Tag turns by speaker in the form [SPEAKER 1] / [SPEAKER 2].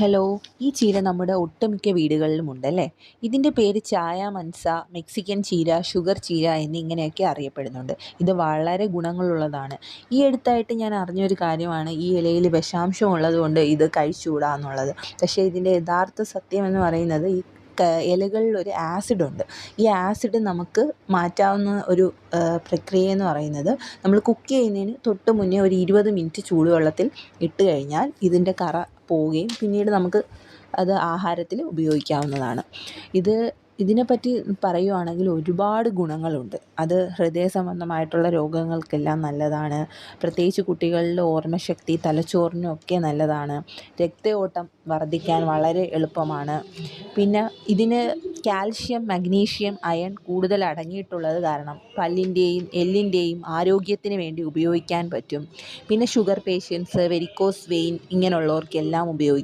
[SPEAKER 1] Hello ഈ ചീര നമ്മുടെ ഒട്ടുമിക്ക വീടുകളിലും ഉണ്ടല്ലേ? ഇതിന്റെ പേര് ചായ മൻസ മെക്സിക്കൻ ചീര ഷുഗർ ചീര എന്നിങ്ങനെയൊക്കെ അറിയപ്പെടുന്നുണ്ട്. ഇത് വളരെ ഗുണങ്ങളുള്ളതാണ്. ഈ അടുത്തായിട്ട് ഞാൻ അറിഞ്ഞൊരു കാര്യമാണ്. ഈ ഇലയിൽ വിഷാംശം ഉള്ളതുകൊണ്ട് ഇത് കഴിച്ചുകൂടാ എന്നുള്ളത് പക്ഷേ ഇതിന്റെ യഥാർത്ഥ സത്യം എന്ന് പറയുന്നത് ഈ ഇലകളിൽ ഒരു ആസിഡുണ്ട് ഈ ആസിഡ് നമുക്ക് മാറ്റാവുന്ന ഒരു പ്രക്രിയ എന്ന് പറയുന്നത് നമ്മൾ കുക്ക് ചെയ്യുന്നതിന് തൊട്ട് മുന്നേ ഒരു ഇരുപത് മിനിറ്റ് ചൂടുവെള്ളത്തിൽ ഇട്ട് കഴിഞ്ഞാൽ ഇതിന്റെ കറ പോവുകയും പിന്നീട് നമുക്ക് അത് ആഹാരത്തിൽ ഉപയോഗിക്കാവുന്നതാണ്. ഇത് ഇതിനെപ്പറ്റി പറയുവാണെങ്കിൽ ഒരുപാട് ഗുണങ്ങളുണ്ട്. അത് ഹൃദയ സംബന്ധമായിട്ടുള്ള രോഗങ്ങൾക്കെല്ലാം നല്ലതാണ്. പ്രത്യേകിച്ച് കുട്ടികളുടെ ഓർമ്മശക്തി തലച്ചോറിനും ഒക്കെ നല്ലതാണ്. രക്തയോട്ടം വർദ്ധിക്കാൻ വളരെ എളുപ്പമാണ്. പിന്നെ ഇതിന് കാൽഷ്യം മഗ്നീഷ്യം അയൺ കൂടുതൽ അടങ്ങിയിട്ടുള്ളത് കാരണം പല്ലിന്റെയും എല്ലിന്റെയും ആരോഗ്യത്തിന് വേണ്ടി ഉപയോഗിക്കാൻ പറ്റും. പിന്നെ ഷുഗർ പേഷ്യൻസ് വെരിക്കോസ് വെയിൻ ഇങ്ങനെയുള്ളവർക്കെല്ലാം ഉപയോഗിക്കാം.